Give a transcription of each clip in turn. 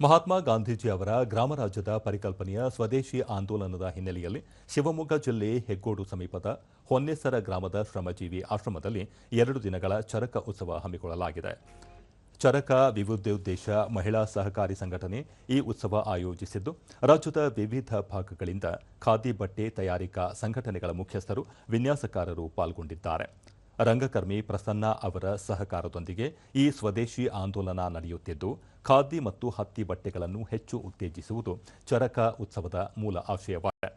ಮಹಾತ್ಮ ಗಾಂಧೀಜಿ ಅವರ ಗ್ರಾಮರಾಜ್ಯದ ಪರಿಕಲ್ಪನೆಯ ಸ್ವದೇಶಿ ಆಂದೋಲನದ ಹಿನ್ನೆಲೆಯಲ್ಲಿ ಶಿವಮೊಗ್ಗ ಜಿಲ್ಲೆ ಹೆಗ್ಗೋಡು ಸಮೀಪದ ಹೊನ್ನೆಸರ ಗ್ರಾಮದ ಶ್ರಮಜೀವಿ ಆಶ್ರಮದಲ್ಲಿ ಎರಡು ದಿನಗಳ ಚರಕ ಉತ್ಸವ ಹಮ್ಮಿಕೊಳ್ಳಲಾಗಿದೆ. ಚರಕ ವಿವಿಧೋದ್ದೇಶ ಮಹಿಳಾ ಸಹಕಾರಿ ಸಂಘಟನೆ ಈ ಉತ್ಸವ ಆಯೋಜಿಸಿದ್ದು, ರಾಜ್ಯದ ವಿವಿಧ ಭಾಗಗಳಿಂದ ಖಾದಿ ಬಟ್ಟೆ ತಯಾರಿಕಾ ಸಂಘಟನೆಗಳ ಮುಖ್ಯಸ್ಥರು ವಿನ್ಯಾಸಕಾರರು ಪಾಲ್ಗೊಂಡಿದ್ದಾರೆ. ರಂಗಕರ್ಮಿ ಪ್ರಸನ್ನ ಅವರ ಸಹಕಾರದೊಂದಿಗೆ ಈ ಸ್ವದೇಶಿ ಆಂದೋಲನ ನಡೆಯುತ್ತಿದ್ದು, ಖಾದಿ ಮತ್ತು ಹತ್ತಿ ಬಟ್ಟೆಗಳನ್ನು ಹೆಚ್ಚು ಉತ್ತೇಜಿಸುವುದು ಚರಕ ಉತ್ಸವದ ಮೂಲ ಆಶಯವಾಗಿದೆ.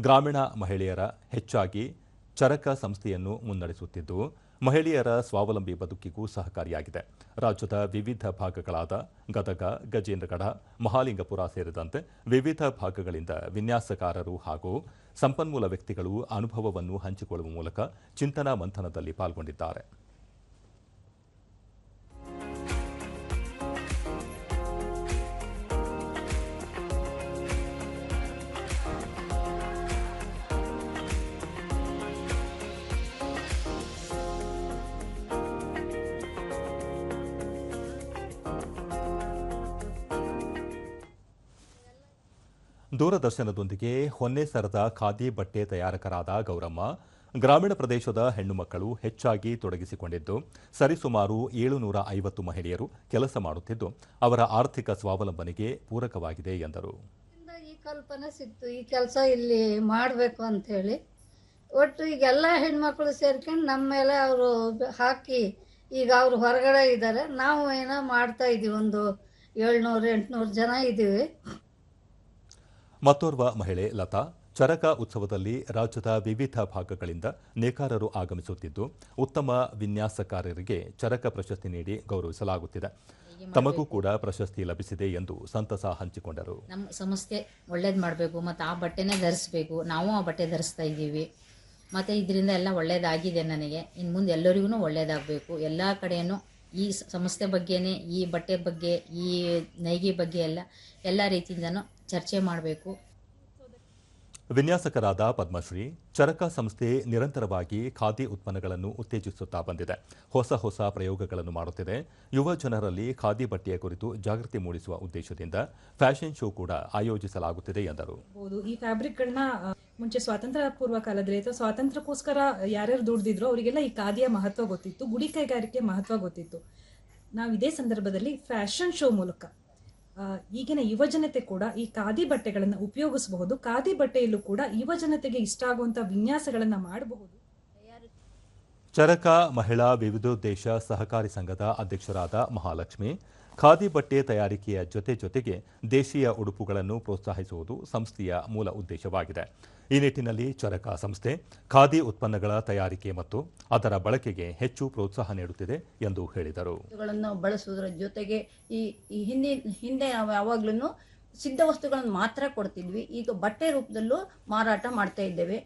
ಗ್ರಾಮೀಣ ಮಹಿಳೆಯರ ಹೆಚ್ಚಾಗಿ ಚರಕ ಸಂಸ್ಥೆಯನ್ನು ಮುನ್ನಡೆಸುತ್ತಿದ್ದು ಮಹಿಳೆಯರ ಸ್ವಾವಲಂಬಿ ಬದುಕಿಗೂ ಸಹಕಾರಿಯಾಗಿದೆ. ರಾಜ್ಯದ ವಿವಿಧ ಭಾಗಗಳಾದ ಗದಗ, ಗಜೇಂದ್ರಗಢ, ಮಹಾಲಿಂಗಪುರ ಸೇರಿದಂತೆ ವಿವಿಧ ಭಾಗಗಳಿಂದ ವಿನ್ಯಾಸಕಾರರು ಹಾಗೂ ಸಂಪನ್ಮೂಲ ವ್ಯಕ್ತಿಗಳು ಅನುಭವವನ್ನು ಹಂಚಿಕೊಳ್ಳುವ ಮೂಲಕ ಚಿಂತನಾ ಮಂಥನದಲ್ಲಿ ಪಾಲ್ಗೊಂಡಿದ್ದಾರೆ. ದೂರದರ್ಶನದೊಂದಿಗೆ ಹೊನ್ನೆ ಸರದ ಖಾದಿ ಬಟ್ಟೆ ತಯಾರಕರಾದ ಗೌರಮ್ಮ, ಗ್ರಾಮೀಣ ಪ್ರದೇಶದ ಹೆಣ್ಣು ಮಕ್ಕಳು ಹೆಚ್ಚಾಗಿ ತೊಡಗಿಸಿಕೊಂಡಿದ್ದು, ಸರಿಸುಮಾರು ಏಳುನೂರ ಐವತ್ತು ಮಹಿಳೆಯರು ಕೆಲಸ ಮಾಡುತ್ತಿದ್ದು, ಅವರ ಆರ್ಥಿಕ ಸ್ವಾವಲಂಬನೆಗೆ ಪೂರಕವಾಗಿದೆ ಎಂದರು. ಈ ಕಲ್ಪನೆ ಸಿಕ್ತು, ಈ ಕೆಲಸ ಇಲ್ಲಿ ಮಾಡಬೇಕು ಅಂಥೇಳಿ ಒಟ್ಟು ಈಗ ಎಲ್ಲ ಹೆಣ್ಮಕ್ಳು ಸೇರ್ಕೊಂಡು ನಮ್ಮ ಮೇಲೆ ಅವರು ಹಾಕಿ, ಈಗ ಅವರು ಹೊರಗಡೆ ಇದ್ದಾರೆ. ನಾವು ಏನೋ ಮಾಡ್ತಾ ಇದ್ದೀವಿ ಒಂದು ಏಳ್ನೂರು, ಎಂಟುನೂರು ಜನ ಇದ್ದೀವಿ ಮತ್ತೋರ್ವ ಮಹಿಳೆ ಲತಾ ಚರಕ ಉತ್ಸವದಲ್ಲಿ ರಾಜ್ಯದ ವಿವಿಧ ಭಾಗಗಳಿಂದ ನೇಕಾರರು ಆಗಮಿಸುತ್ತಿದ್ದು ಉತ್ತಮ ವಿನ್ಯಾಸಕಾರರಿಗೆ ಚರಕ ಪ್ರಶಸ್ತಿ ನೀಡಿ ಗೌರವಿಸಲಾಗುತ್ತಿದೆ. ತಮಗೂ ಕೂಡ ಪ್ರಶಸ್ತಿ ಲಭಿಸಿದೆ ಎಂದು ಸಂತಸ ಹಂಚಿಕೊಂಡರು. ನಮ್ಮ ಸಂಸ್ಥೆ ಒಳ್ಳೇದು ಮಾಡಬೇಕು ಮತ್ತು ಆ ಬಟ್ಟೆನೇ ಧರಿಸಬೇಕು. ನಾವು ಆ ಬಟ್ಟೆ ಧರಿಸ್ತಾ ಇದ್ದೀವಿ. ಮತ್ತು ಇದರಿಂದ ಎಲ್ಲ ಒಳ್ಳೇದಾಗಿದೆ ನನಗೆ. ಇನ್ನು ಮುಂದೆ ಎಲ್ಲರಿಗೂ ಒಳ್ಳೇದಾಗಬೇಕು. ಎಲ್ಲ ಕಡೆಯೂ ಈ ಸಂಸ್ಥೆ ಬಗ್ಗೆನೇ ಈ ಬಟ್ಟೆ ಬಗ್ಗೆ ಈ ನೈಗೆ ಬಗ್ಗೆ ಎಲ್ಲ ಎಲ್ಲ ರೀತಿಯಿಂದನೂ ಚರ್ಚೆ ಮಾಡಬೇಕು. ವಿನ್ಯಾಸಕರಾದ ಪದ್ಮಶ್ರೀ ಚರಕ ಸಂಸ್ಥೆ ನಿರಂತರವಾಗಿ ಖಾದಿ ಉತ್ಪನ್ನಗಳನ್ನು ಉತ್ತೇಜಿಸುತ್ತಾ ಬಂದಿದೆ. ಹೊಸ ಹೊಸ ಪ್ರಯೋಗಗಳನ್ನು ಮಾಡುತ್ತಿದೆ. ಯುವ ಜನರಲ್ಲಿ ಖಾದಿ ಬಟ್ಟೆಯ ಕುರಿತು ಜಾಗೃತಿ ಮೂಡಿಸುವ ಉದ್ದೇಶದಿಂದ ಫ್ಯಾಷನ್ ಶೋ ಕೂಡ ಆಯೋಜಿಸಲಾಗುತ್ತಿದೆ ಎಂದರು. ಈ ಫ್ಯಾಬ್ರಿಕ್ಗಳನ್ನ ಮುಂಚೆ ಸ್ವಾತಂತ್ರ್ಯ ಪೂರ್ವ ಕಾಲದಲ್ಲಿ ಅಥವಾ ಸ್ವಾತಂತ್ರ್ಯಕ್ಕೋಸ್ಕರ ಯಾರ್ಯಾರು ದುಡ್ದಿದ್ರು ಅವರಿಗೆಲ್ಲ ಈ ಖಾದಿಯ ಮಹತ್ವ ಗೊತ್ತಿತ್ತು ಗುಡಿ ಕೈಗಾರಿಕೆ ಮಹತ್ವ ಗೊತ್ತಿತ್ತು. ನಾವು ಇದೇ ಸಂದರ್ಭದಲ್ಲಿ ಫ್ಯಾಷನ್ ಶೋ ಮೂಲಕ ಈಗಿನ ಯುವಜನತೆ ಕೂಡ ಈ ಖಾದಿ ಬಟ್ಟೆಗಳನ್ನು ಉಪಯೋಗಿಸಬಹುದು. ಖಾದಿ ಬಟ್ಟೆಯಲ್ಲೂ ಕೂಡ ಯುವಜನತೆಗೆ ಇಷ್ಟ ಆಗುವಂಥ ವಿನ್ಯಾಸಗಳನ್ನು ಮಾಡಬಹುದು. ಚರಕ ಮಹಿಳಾ ವಿವಿಧೋದ್ದೇಶ ಸಹಕಾರಿ ಸಂಘದ ಅಧ್ಯಕ್ಷರಾದ ಮಹಾಲಕ್ಷ್ಮಿ, ಖಾದಿ ಬಟ್ಟೆ ತಯಾರಿಕೆಯ ಜೊತೆ ಜೊತೆಗೆ ದೇಶೀಯ ಉಡುಪುಗಳನ್ನು ಪ್ರೋತ್ಸಾಹಿಸುವುದು ಸಂಸ್ಥೆಯ ಮೂಲ ಉದ್ದೇಶವಾಗಿದೆ. ಈ ನಿಟ್ಟಿನಲ್ಲಿ ಚರಕ ಸಂಸ್ಥೆ, ಖಾದಿ ಉತ್ಪನ್ನಗಳ ತಯಾರಿಕೆ ಮತ್ತು ಅದರ ಬಳಕೆಗೆ ಹೆಚ್ಚು ಪ್ರೋತ್ಸಾಹ ನೀಡುತ್ತಿದೆ ಎಂದು ಹೇಳಿದರು. ಬಳಸುವುದರ ಜೊತೆಗೆ ಈ ಹಿಂದೆ ಹಿಂದೆ ನಾವು ಯಾವಾಗ್ಲೂ ಸಿದ್ಧ ವಸ್ತುಗಳನ್ನು ಮಾತ್ರ ಕೊಡ್ತಿದ್ವಿ. ಈಗ ಬಟ್ಟೆ ರೂಪದಲ್ಲೂ ಮಾರಾಟ ಮಾಡ್ತಾ ಇದ್ದೇವೆ.